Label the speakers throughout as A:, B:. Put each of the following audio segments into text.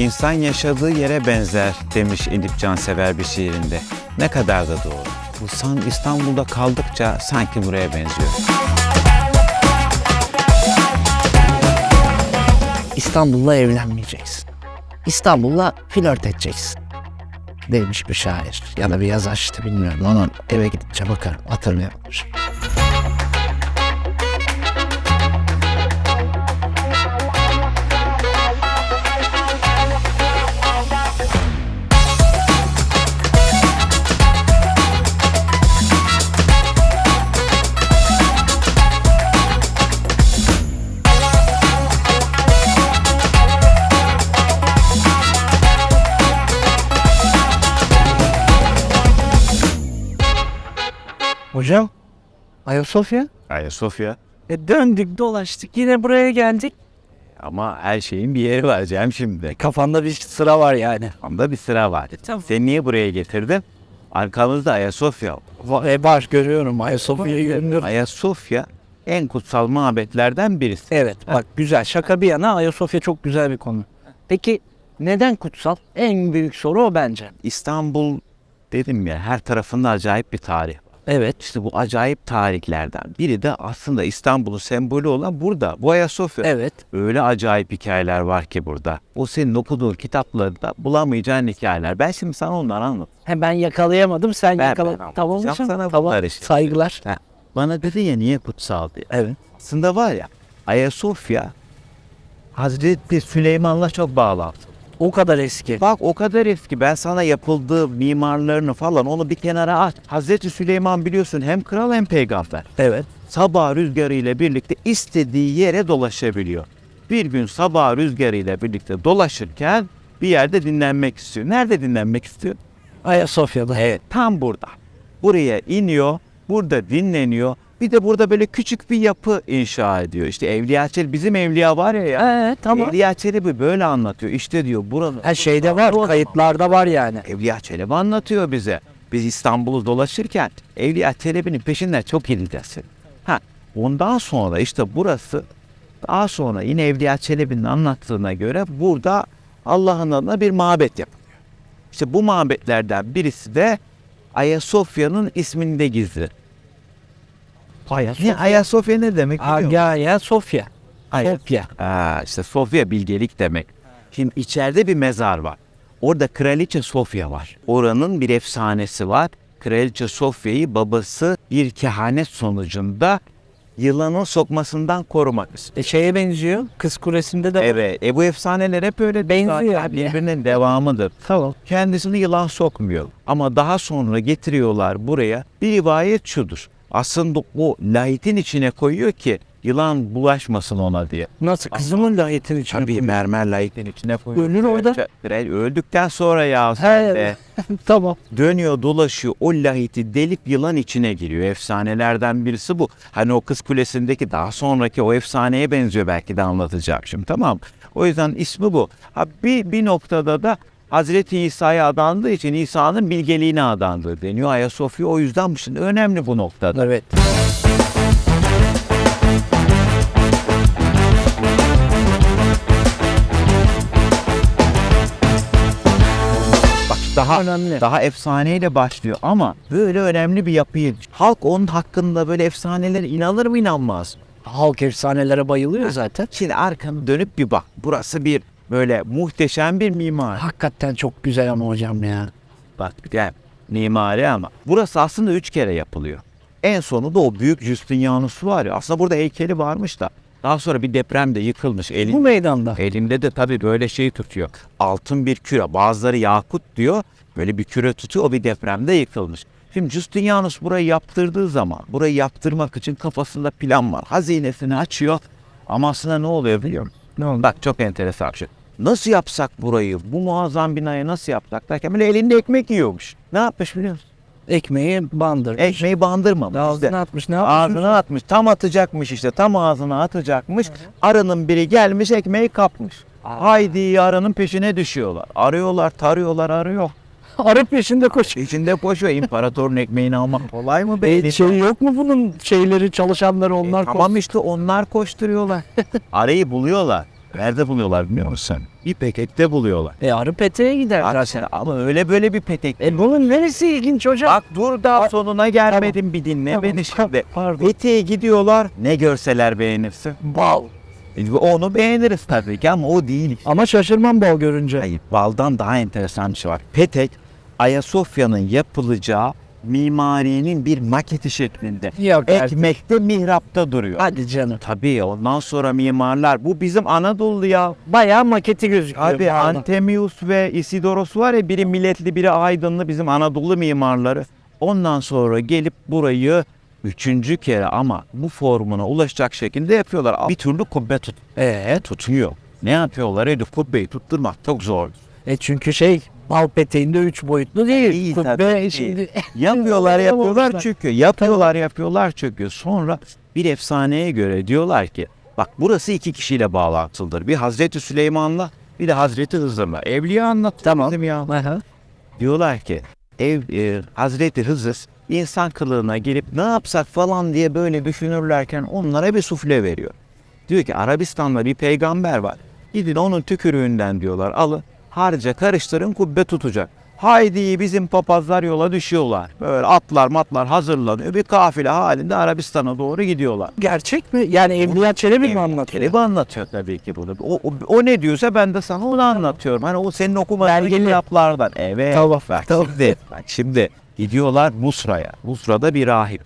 A: İnsan yaşadığı yere benzer demiş Edip Cansever bir şiirinde. Ne kadar da doğru. Bu san İstanbul'da kaldıkça sanki buraya benziyor.
B: İstanbul'la evlenmeyeceksin. İstanbul'la flört edeceksin. Demiş bir şair ya da bir yazar işte bilmiyorum. Onu eve gidince bakarım hatırlayamamış. Hocam Ayasofya.
A: Ayasofya.
B: E döndük dolaştık yine buraya geldik.
A: Ama her şeyin bir yeri var Cem şimdi.
B: Kafanda bir sıra var yani.
A: Kafamda bir sıra var.
B: tamam.
A: Seni niye buraya getirdim? Arkamızda Ayasofya.
B: E var görüyorum Ayasofya'yı görüyorum.
A: Ayasofya en kutsal mabetlerden birisi.
B: Evet bak güzel şaka bir yana Ayasofya çok güzel bir konu. Peki neden kutsal? En büyük soru o bence.
A: İstanbul dedim ya her tarafında acayip bir tarih.
B: Evet.
A: İşte bu acayip tarihlerden biri de aslında İstanbul'un sembolü olan burada. Bu Ayasofya.
B: Evet.
A: Öyle acayip hikayeler var ki burada. O senin okuduğun kitaplarda bulamayacağın hikayeler. Ben şimdi sana onları anlat.
B: He ben yakalayamadım sen
A: Ben-
B: yakala.
A: ben
B: tamam hocam.
A: sana
B: tamam.
A: işte.
B: Saygılar.
A: Ha, Bana dedi ya niye kutsal diye.
B: Evet.
A: Aslında var ya Ayasofya Hazreti Süleyman'la çok bağlantılı.
B: O kadar eski.
A: Bak o kadar eski. Ben sana yapıldığı mimarlarını falan onu bir kenara at. Hazreti Süleyman biliyorsun hem kral hem peygamber.
B: Evet.
A: Sabah rüzgarı ile birlikte istediği yere dolaşabiliyor. Bir gün sabah rüzgarı ile birlikte dolaşırken bir yerde dinlenmek istiyor. Nerede dinlenmek istiyor?
B: Ayasofya'da.
A: Evet tam burada. Buraya iniyor, burada dinleniyor. Bir de burada böyle küçük bir yapı inşa ediyor. İşte Evliya Çelebi, bizim Evliya var ya ya.
B: Evet tamam.
A: Evliya Çelebi böyle anlatıyor. İşte diyor buranın.
B: Her şeyde var, kayıtlarda var yani.
A: Evliya Çelebi anlatıyor bize. Biz İstanbul'u dolaşırken Evliya Çelebi'nin peşinden çok gideceğiz. Ha, ondan sonra işte burası daha sonra yine Evliya Çelebi'nin anlattığına göre burada Allah'ın adına bir mabet yapılıyor. İşte bu mabetlerden birisi de Ayasofya'nın isminde gizli. Ne
B: Ayasofya.
A: Ayasofya ne demek biliyor musun?
B: Agaya Sofya.
A: Ay-
B: Sofya.
A: Aa, işte Sofya bilgelik demek. Şimdi içeride bir mezar var. Orada Kraliçe Sofya var. Oranın bir efsanesi var. Kraliçe Sofya'yı babası bir kehanet sonucunda yılanın sokmasından korumak istiyor.
B: E şeye benziyor. Kız Kulesi'nde de var.
A: Evet. E bu efsaneler hep öyle
B: Benziyor
A: zaten
B: abi.
A: Birbirinin devamıdır.
B: Tamam.
A: Kendisini yılan sokmuyor. Ama daha sonra getiriyorlar buraya. Bir rivayet şudur. Aslında o lahitin içine koyuyor ki yılan bulaşmasın ona diye.
B: Nasıl? Kızımın lahiyetin içine
A: Tabii mermer lahitin içine koyuyor.
B: Ölür orada.
A: Öldükten sonra ya
B: He.
A: de
B: tamam.
A: dönüyor dolaşıyor o lahiti delip yılan içine giriyor. Efsanelerden birisi bu. Hani o kız kulesindeki daha sonraki o efsaneye benziyor belki de anlatacağım şimdi tamam. O yüzden ismi bu. Ha, bir, bir noktada da Hazreti İsa'ya adandığı için İsa'nın bilgeliğine adandığı deniyor. Ayasofya o yüzden şimdi önemli bu noktada.
B: Evet.
A: Bak daha
B: Önemli.
A: daha efsaneyle başlıyor ama böyle önemli bir yapıyı halk onun hakkında böyle efsanelere inanır mı inanmaz mı?
B: Halk efsanelere bayılıyor zaten.
A: Şimdi arkanı dönüp bir bak. Burası bir böyle muhteşem bir mimari.
B: Hakikaten çok güzel ama hocam ya.
A: Bak yani mimari ama burası aslında üç kere yapılıyor. En sonu da o büyük Justinianus var ya aslında burada heykeli varmış da daha sonra bir depremde yıkılmış. Elin,
B: Bu meydanda.
A: Elinde de tabii böyle şey tutuyor. Altın bir küre. Bazıları yakut diyor. Böyle bir küre tutuyor. O bir depremde yıkılmış. Şimdi Justinianus burayı yaptırdığı zaman burayı yaptırmak için kafasında plan var. Hazinesini açıyor. Ama aslında ne oluyor biliyor musun? Ne oldu? Bak çok enteresan şey. Nasıl yapsak burayı? Bu muazzam binayı nasıl yapsak derken böyle elinde ekmek yiyormuş. Ne yapmış biliyor musun?
B: Ekmeği bandır.
A: Ekmeği bandırmamış.
B: Ağzına
A: İşte
B: atmış. Ne yapmış?
A: Ağzına atmış. Tam atacakmış işte. Tam ağzına atacakmış. Arının biri gelmiş ekmeği kapmış. Haydi arının peşine düşüyorlar. Arıyorlar, tarıyorlar, arıyor.
B: Arı peşinde koşuyor.
A: İçinde koşuyor. İmparatorun ekmeğini almak kolay mı be?
B: E, şey yok mu bunun şeyleri çalışanları onlar
A: E, tamam işte onlar koşturuyorlar. Arayı buluyorlar. Nerede buluyorlar biliyor musun? Bir petekte buluyorlar.
B: E arı peteğe gider
A: Bak
B: zaten.
A: sen, ama öyle böyle bir petek.
B: E bunun neresi ilginç hocam?
A: Bak dur daha sonuna gelmedim bir dinle
B: Tamam,
A: beni şimdi.
B: pardon.
A: Peteğe gidiyorlar. Ne görseler beğenirsin.
B: Bal.
A: E, Onu beğeniriz tabii ki ama o değil.
B: Ama şaşırmam bal görünce.
A: Hayır, baldan daha enteresan bir şey var. Petek, Ayasofya'nın yapılacağı mimarinin bir maketi şeklinde.
B: Yok artık.
A: Ekmekte mihrapta duruyor.
B: Hadi canım.
A: Tabii ondan sonra mimarlar bu bizim Anadolu ya.
B: Bayağı maketi gözüküyor.
A: Abi. Antemius ve Isidoros var ya biri milletli biri aydınlı bizim Anadolu mimarları. Ondan sonra gelip burayı üçüncü kere ama bu formuna ulaşacak şekilde yapıyorlar. Bir türlü kubbe tut.
B: Ee,
A: Tutuyor. Ne yapıyorlar? Edip kubbeyi tutturmak çok zor.
B: e çünkü şey bal peteğinde üç boyutlu değil.
A: İyi
B: Kubbe
A: tabii,
B: şimdi
A: Yapıyorlar yapıyorlar
B: Yapamamışlar.
A: çünkü yapıyorlar yapıyorlar çünkü sonra bir efsaneye göre diyorlar ki bak burası iki kişiyle bağlantılıdır. Bir Hazreti Süleyman'la bir de Hazreti Hızır'la. Evliya anlattı
B: Tamam.
A: ya.
B: Aha.
A: Diyorlar ki ev e, Hazreti Hızır insan kılığına girip ne yapsak falan diye böyle düşünürlerken onlara bir sufle veriyor. Diyor ki Arabistan'da bir peygamber var. Gidin onun tükürüğünden diyorlar alın harca karıştırın kubbe tutacak. Haydi bizim papazlar yola düşüyorlar. Böyle atlar matlar hazırlanıyor. Bir kafile halinde Arabistan'a doğru gidiyorlar.
B: Gerçek mi? Yani Evliya Çelebi mi anlatıyor?
A: Çelebi anlatıyor tabii ki bunu. O, o, o ne diyorsa ben de sana onu anlatıyorum. Hani o senin okumadığın
B: Belgeli.
A: kitaplardan. Evet.
B: Tamam,
A: Bak
B: tamam.
A: şimdi, bak şimdi gidiyorlar Busra'ya. Busra'da bir rahip.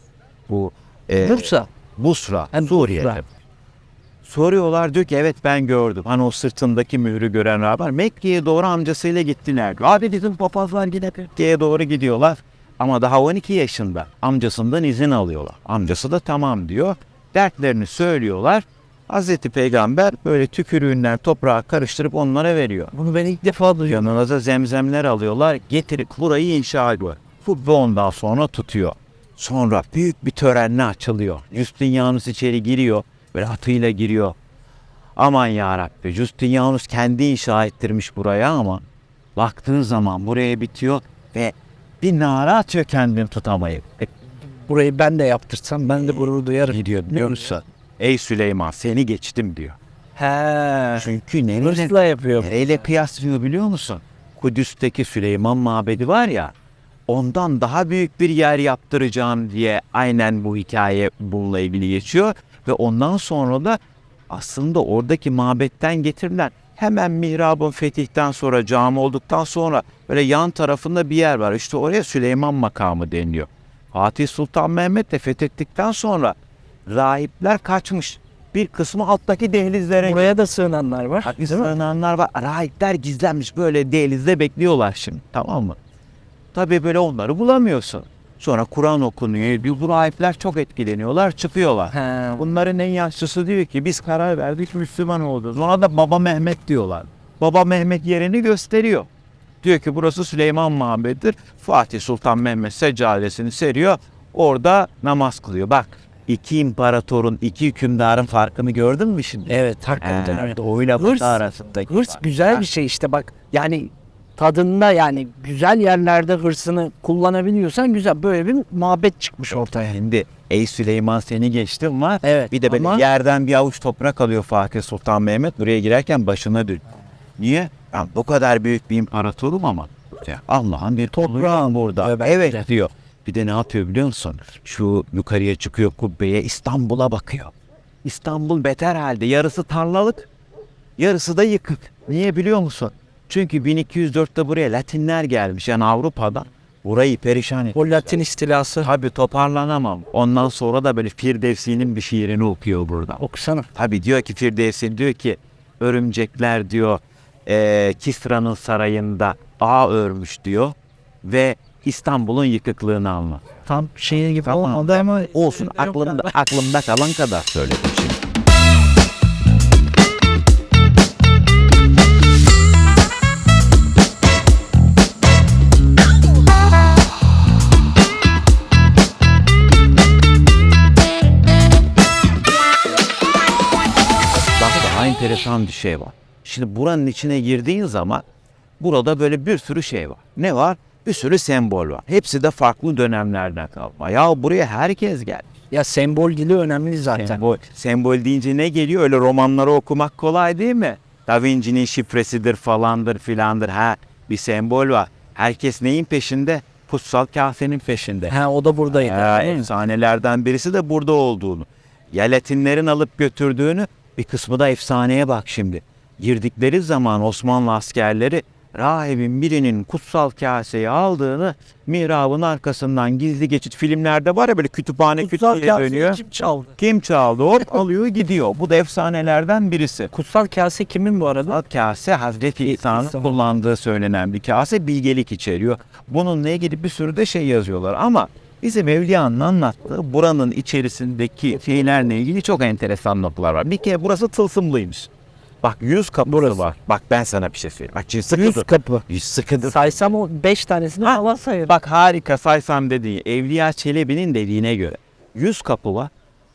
A: Bu e,
B: Bursa.
A: Busra,
B: Hem
A: Suriye'de.
B: Busra.
A: Soruyorlar diyor ki evet ben gördüm. Hani o sırtındaki mührü gören rahip var. Mekke'ye doğru amcasıyla gittiler. diyor. Abi bizim papazlar yine Mekke'ye doğru gidiyorlar. Ama daha 12 yaşında. Amcasından izin alıyorlar. Amcası da tamam diyor. Dertlerini söylüyorlar. Hazreti Peygamber böyle tükürüğünden toprağa karıştırıp onlara veriyor.
B: Bunu ben ilk defa duyuyorum.
A: Yanına da zemzemler alıyorlar. Getirip burayı inşa ediyor. Kubbe ondan sonra tutuyor. Sonra büyük bir törenle açılıyor. Justinianus içeri giriyor. Böyle atıyla giriyor. Aman ya Rabbi. Justinianus kendi inşa ettirmiş buraya ama baktığın zaman buraya bitiyor ve bir nara atıyor kendini tutamayıp. E,
B: Burayı ben de yaptırsam ben de gurur duyarım.
A: ne diyor biliyor musun? Ey Süleyman seni geçtim diyor.
B: He.
A: Çünkü nereyle,
B: Hırsla yapıyor.
A: nereyle kıyaslıyor biliyor musun? Kudüs'teki Süleyman Mabedi var ya ondan daha büyük bir yer yaptıracağım diye aynen bu hikaye bununla ilgili geçiyor. Ve ondan sonra da aslında oradaki mabetten getirilen hemen mihrabın fetihten sonra cami olduktan sonra böyle yan tarafında bir yer var. İşte oraya Süleyman makamı deniliyor. Fatih Sultan Mehmet de fethettikten sonra rahipler kaçmış. Bir kısmı alttaki dehlizlere
B: Buraya da sığınanlar var. Mi?
A: sığınanlar var. Rahipler gizlenmiş böyle dehlizde bekliyorlar şimdi. Tamam mı? Tabii böyle onları bulamıyorsun. Sonra Kur'an okunuyor. Bu rahipler çok etkileniyorlar. Çıkıyorlar.
B: He.
A: Bunların en yaşlısı diyor ki biz karar verdik Müslüman olduk. Ona da Baba Mehmet diyorlar. Baba Mehmet yerini gösteriyor. Diyor ki burası Süleyman Mabedi'dir. Fatih Sultan Mehmet seccadesini seriyor. Orada namaz kılıyor. Bak iki imparatorun, iki hükümdarın farkını gördün mü şimdi?
B: Evet hakikaten
A: Ee,
B: öyle.
A: Doğuyla batı arasındaki
B: Hırs
A: fark.
B: güzel bir şey işte bak. Yani tadında yani güzel yerlerde hırsını kullanabiliyorsan güzel. Böyle bir muhabbet çıkmış ortaya.
A: Şimdi ey Süleyman seni geçtim var.
B: Evet,
A: Bir de böyle
B: ama-
A: yerden bir avuç toprak alıyor Fatih Sultan Mehmet. Buraya girerken başına dön. Niye? Ben bu kadar büyük bir imparatorum ama ya Allah'ın bir toprağım burada.
B: Evet.
A: Evet diyor. Bir de ne yapıyor biliyor musun? Şu yukarıya çıkıyor kubbeye İstanbul'a bakıyor. İstanbul beter halde. Yarısı tarlalık, yarısı da yıkık. Niye biliyor musun? Çünkü 1204'te buraya Latinler gelmiş yani Avrupa'dan. Burayı perişan etmiş.
B: O Latin istilası.
A: Tabii toparlanamam. Ondan sonra da böyle Firdevsi'nin bir şiirini okuyor burada.
B: Okusana.
A: Tabii diyor ki Firdevsi diyor ki örümcekler diyor eee Kisra'nın sarayında ağ örmüş diyor ve İstanbul'un yıkıklığını anlat.
B: Tam şey gibi
A: Tamam.
B: olmadı ama
A: Olsun aklımda aklımda kalan kadar söyledim enteresan bir şey var. Şimdi buranın içine girdiğin zaman burada böyle bir sürü şey var. Ne var? bir sürü sembol var. Hepsi de farklı dönemlerden kalma. Ya buraya herkes geldi.
B: Ya sembol dili önemli zaten.
A: Sembol, sembol deyince ne geliyor? Öyle romanları okumak kolay değil mi? Da Vinci'nin şifresidir falandır filandır. Ha bir sembol var. Herkes neyin peşinde? Kutsal kasenin peşinde.
B: Ha o da buradaydı.
A: Ha, efsanelerden birisi de burada olduğunu. Ya Latinlerin alıp götürdüğünü bir kısmı da efsaneye bak şimdi. Girdikleri zaman Osmanlı askerleri rahibin birinin kutsal kaseyi aldığını mihrabın arkasından gizli geçit filmlerde var ya böyle kütüphane
B: Kutsal kaseyi
A: dönüyor.
B: kim çaldı?
A: Kim çaldı hop alıyor gidiyor. Bu da efsanelerden birisi.
B: Kutsal kase kimin bu arada?
A: Kutsal kase Hazreti İsa'nın
B: İsa.
A: kullandığı söylenen bir kase bilgelik içeriyor. Bununla ilgili bir sürü de şey yazıyorlar ama bizim Evliya'nın anlattığı buranın içerisindeki şeylerle ilgili çok enteresan noktalar var. Bir kere burası tılsımlıymış. Bak yüz kapısı var. Bak ben sana bir şey söyleyeyim. Bak şimdi sıkı
B: Yüz kapı.
A: Yüz sıkı dur.
B: Saysam o beş tanesini
A: Ha,
B: falan sayarım.
A: Bak harika saysam dediği Evliya Çelebi'nin dediğine göre 100 kapı var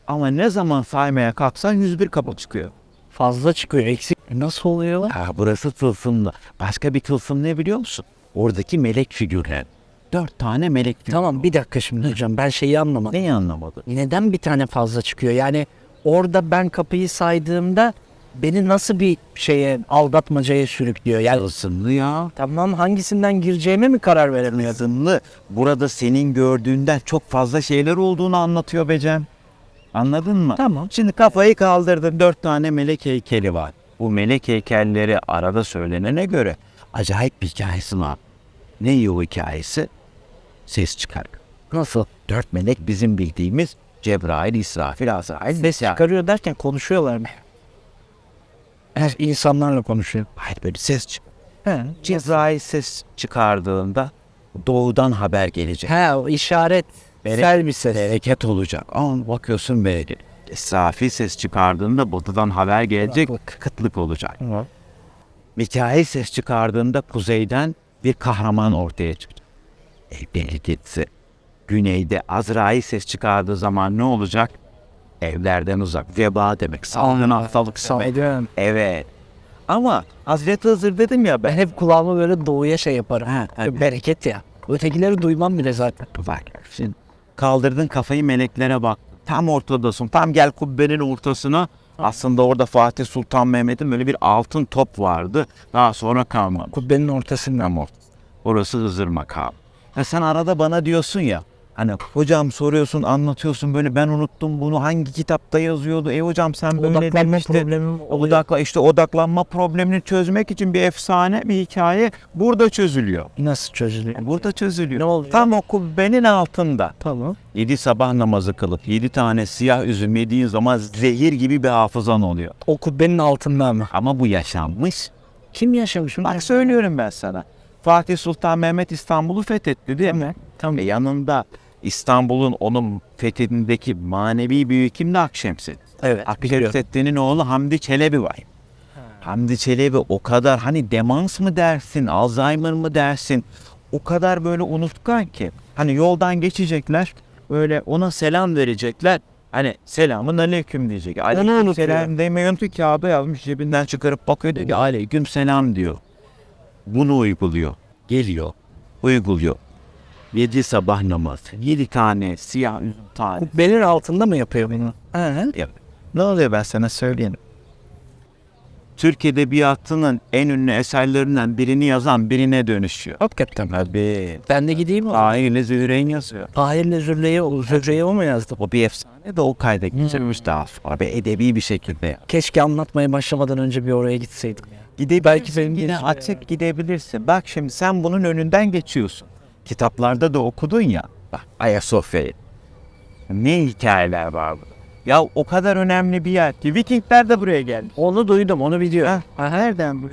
A: ama ne zaman saymaya kalksan 101 kapı çıkıyor.
B: Fazla çıkıyor eksik. Nasıl oluyor?
A: Ha, burası tılsımlı. Başka bir tılsım ne biliyor musun? Oradaki melek figürler. Dört tane melek figürü.
B: Tamam bir dakika şimdi hocam ben şeyi anlamadım.
A: Neyi anlamadın?
B: Neden bir tane fazla çıkıyor? Yani orada ben kapıyı saydığımda beni nasıl bir şeye aldatmacaya sürüklüyor? Yani
A: Tılsımlı ya.
B: tamam hangisinden gireceğime mi karar veremiyorum?
A: Tılsımlı. Burada senin gördüğünden çok fazla şeyler olduğunu anlatıyor Becem. Anladın mı?
B: Tamam.
A: Şimdi kafayı kaldırdın. Dört tane melek heykeli var. Bu melek heykelleri arada söylenene göre acayip bir hikayesi var. Ne iyi o hikayesi? Ses çıkar.
B: Nasıl?
A: Dört melek bizim bildiğimiz Cebrail, İsrafil, Azrail.
B: Ses
A: Mesela-
B: çıkarıyor derken konuşuyorlar mı? Her insanlarla konuşuyor.
A: Hayır böyle ses çık.
B: He.
A: Cebrail ses çıkardığında doğudan haber gelecek.
B: He o işaret.
A: Berek-
B: Sel bir ses.
A: Bereket olacak. Ama bakıyorsun böyle. İsrafil ses çıkardığında batıdan haber gelecek.
B: Kuraklık.
A: Kıtlık olacak. Mikail ses çıkardığında kuzeyden bir kahraman ortaya çıkacak. Ev bereketsi. Güneyde Azrail ses çıkardığı zaman ne olacak? Evlerden uzak. Veba demek. Salgın hastalık.
B: Ediyorum.
A: Evet. Ama Hazreti Hızır dedim ya
B: Ben hep kulağımı böyle doğuya şey yaparım.
A: Ha, tabii.
B: Bereket ya. Ötekileri duymam bile zaten.
A: Bak şimdi kaldırdın kafayı meleklere bak. Tam ortadasın. Tam gel kubbenin ortasına. Aslında orada Fatih Sultan Mehmet'in böyle bir altın top vardı. Daha sonra kalmadı.
B: Kubbenin ortasında.
A: Ortası. Orası Hızır makamı. Ya sen arada bana diyorsun ya. Hani hocam soruyorsun anlatıyorsun böyle ben unuttum bunu hangi kitapta yazıyordu. E hocam sen böyle
B: Odaklanma
A: demiştin.
B: problemim oluyor.
A: Odakla, işte odaklanma problemini çözmek için bir efsane bir hikaye burada çözülüyor.
B: Nasıl çözülüyor?
A: Burada çözülüyor.
B: Ne oluyor?
A: Tam o kubbenin altında.
B: Tamam.
A: Yedi sabah namazı kılıp yedi tane siyah üzüm yediğin zaman zehir gibi bir hafızan oluyor.
B: O kubbenin altında mı?
A: Ama bu yaşanmış.
B: Kim yaşamış?
A: Bak söylüyorum ben sana. Fatih Sultan Mehmet İstanbul'u fethetti değil mi?
B: Tamam.
A: Ve yanında İstanbul'un onun fethindeki manevi büyük kim de Akşemseddin.
B: Evet.
A: Akşemseddin'in oğlu Hamdi Çelebi var. Hamdi Çelebi o kadar hani demans mı dersin, Alzheimer mı dersin? O kadar böyle unutkan ki. Hani yoldan geçecekler, böyle ona selam verecekler. Hani selamın aleyküm diyecek. Aleyküm
B: unutuyor.
A: selam demeyi unutuyor. Kağıda yazmış cebinden çıkarıp bakıyor diyor ki aleyküm selam diyor. Bunu uyguluyor. Geliyor. Uyguluyor. Yedi sabah namazı. Yedi tane siyah üzüm tane.
B: Kubbenin altında mı yapıyor bunu? He.
A: Yap. Ne oluyor ben sana söyleyeyim. Türk Edebiyatı'nın en ünlü eserlerinden birini yazan birine dönüşüyor.
B: Hakikaten.
A: Tabii.
B: Ben de gideyim o.
A: Aile Zühreyn yazıyor.
B: Tahir'le Zürre'ye, o Zürre'ye o mu yazdı?
A: O bir efsane de o kayda geçirmiş daha sonra. Bir edebi bir şekilde. ya.
B: Keşke anlatmaya başlamadan önce bir oraya gitseydim ya.
A: Gidebilirsin.
B: Belki benim
A: yine açık gidebilirsin. Bak şimdi sen bunun önünden geçiyorsun. Kitaplarda da okudun ya. Bak Ayasofya'yı. Ne hikayeler var burada. Ya o kadar önemli bir yer ki Vikingler de buraya geldi.
B: Onu duydum, onu biliyorum.
A: Ha, nereden bu?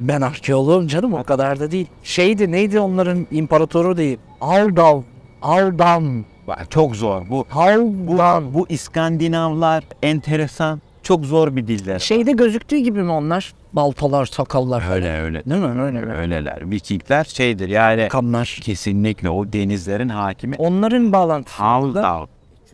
B: Ben arkeoloğum canım o kadar da değil. Şeydi neydi onların imparatoru değil. Aldav. Aldam.
A: Bak, Çok zor. Bu
B: Haldan.
A: bu İskandinavlar enteresan. Çok zor bir diller.
B: Şeyde gözüktüğü gibi mi onlar? Baltalar, sakallar.
A: öyle öyle.
B: Değil mi? Öyle öyle.
A: Öyleler. Vikingler şeydir yani
B: Kamlar.
A: kesinlikle o denizlerin hakimi.
B: Onların bağlantısı.
A: Haldal.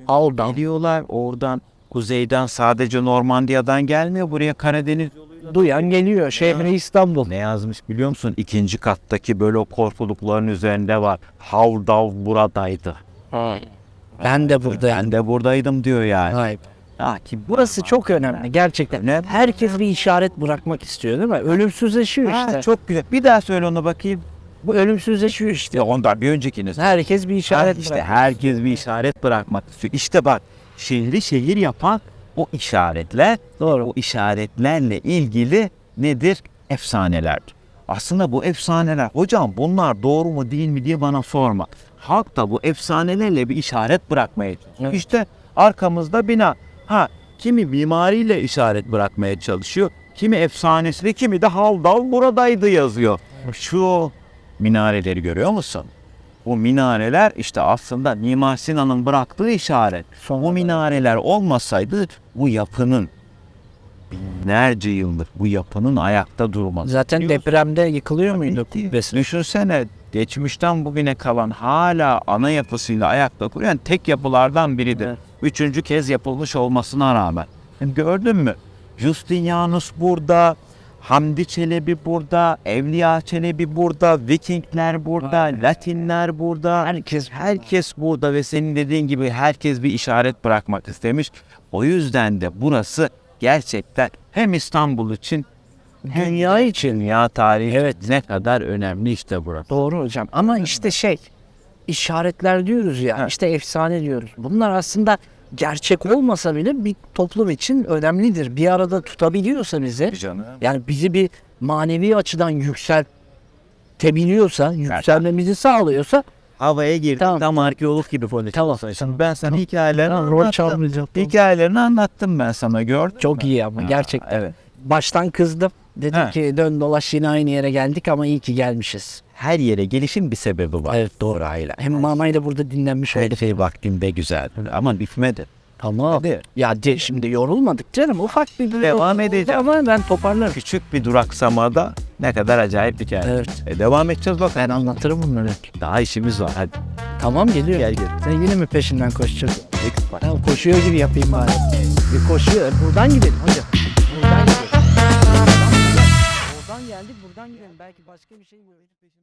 B: Aldan.
A: Geliyorlar oradan kuzeyden sadece Normandiya'dan gelmiyor. Buraya Karadeniz yoluyla
B: duyan geliyor. Şehri İstanbul.
A: Ne yazmış biliyor musun? İkinci kattaki böyle o korkulukların üzerinde var. Havdav buradaydı.
B: Ben de buradayım.
A: Ben de buradaydım diyor yani.
B: Vay be.
A: Ha, ki
B: Burası çok önemli gerçekten.
A: Ne?
B: Herkes bir işaret bırakmak istiyor değil mi? Ölümsüzleşiyor
A: Ha,
B: işte.
A: çok güzel. Bir daha söyle onu bakayım.
B: Bu ölümsüzleşiyor işte.
A: Ondan bir öncekiniz.
B: Herkes bir işaret
A: işte
B: bırakıyor.
A: herkes bir işaret bırakmak istiyor. İşte bak şehri şehir yapan o işaretler,
B: Doğru.
A: o işaretlerle ilgili nedir? Efsanelerdir. Aslında bu efsaneler, hocam bunlar doğru mu değil mi diye bana sorma. Halk da bu efsanelerle bir işaret bırakmaya çalışıyor.
B: Evet.
A: İşte arkamızda bina. Ha kimi mimariyle işaret bırakmaya çalışıyor. Kimi efsanesiyle, kimi de haldal buradaydı yazıyor. Şu minareleri görüyor musun? Bu minareler işte aslında Mimar Sinan'ın bıraktığı işaret. Bu minareler olmasaydı bu yapının binlerce yıldır bu yapının ayakta durması.
B: Zaten depremde yıkılıyor muydu kubbesi?
A: Düşünsene geçmişten bugüne kalan hala ana yapısıyla ayakta duran tek yapılardan biridir.
B: Evet.
A: Üçüncü kez yapılmış olmasına rağmen. Gördün mü? Justinianus burada, Hamdi Çelebi burada, Evliya Çelebi burada, Vikingler burada, Latinler burada. Herkes herkes burada ve senin dediğin gibi herkes bir işaret bırakmak istemiş. O yüzden de burası gerçekten hem İstanbul için
B: Dünya için.
A: Dünya tarihi
B: Evet.
A: ne kadar önemli işte burası.
B: Doğru hocam. Ama işte şey işaretler diyoruz ya
A: Ha.
B: işte efsane diyoruz. Bunlar aslında gerçek olmasa bile bir toplum için önemlidir. Bir arada tutabiliyorsa bizi
A: Canım.
B: yani bizi bir manevi açıdan yükseltebiliyorsa, yükselmemizi sağlıyorsa
A: Havaya girdik
B: Tamam.
A: tam arkeolog gibi konuşuyorsun.
B: Tamam.
A: Şimdi ben sana hikayelerini
B: Tamam, rol çalmayacağım.
A: Hikayelerini anlattım ben sana gördün
B: çok
A: mü?
B: iyi ama
A: Ha,
B: gerçekten.
A: Evet.
B: Baştan kızdım. Dedim
A: Ha.
B: ki dön dolaş yine aynı yere geldik ama iyi ki gelmişiz.
A: Her yere gelişin bir sebebi var.
B: Evet doğru aile. Hem Mama'yı da burada dinlenmiş olduk.
A: Her şey vaktinde güzel. Ama bitmedi.
B: Tamam.
A: Hadi.
B: Ya de, şimdi yorulmadık canım. Ufak bir
A: Devam edeceğim.
B: Ama ben toparlarım.
A: Küçük bir duraksamada ne kadar acayip hikaye.
B: Evet.
A: E, devam edeceğiz bak.
B: Ben anlatırım bunları.
A: Daha işimiz var. Hadi.
B: Tamam geliyor.
A: Gel gel.
B: Sen yine mi peşinden koşacaksın?
A: Eksik var.
B: Tamam koşuyor gibi yapayım bari. Bir koşuyor. Buradan gidelim hocam. Geldik buradan gidelim. Belki başka bir şey peşinden.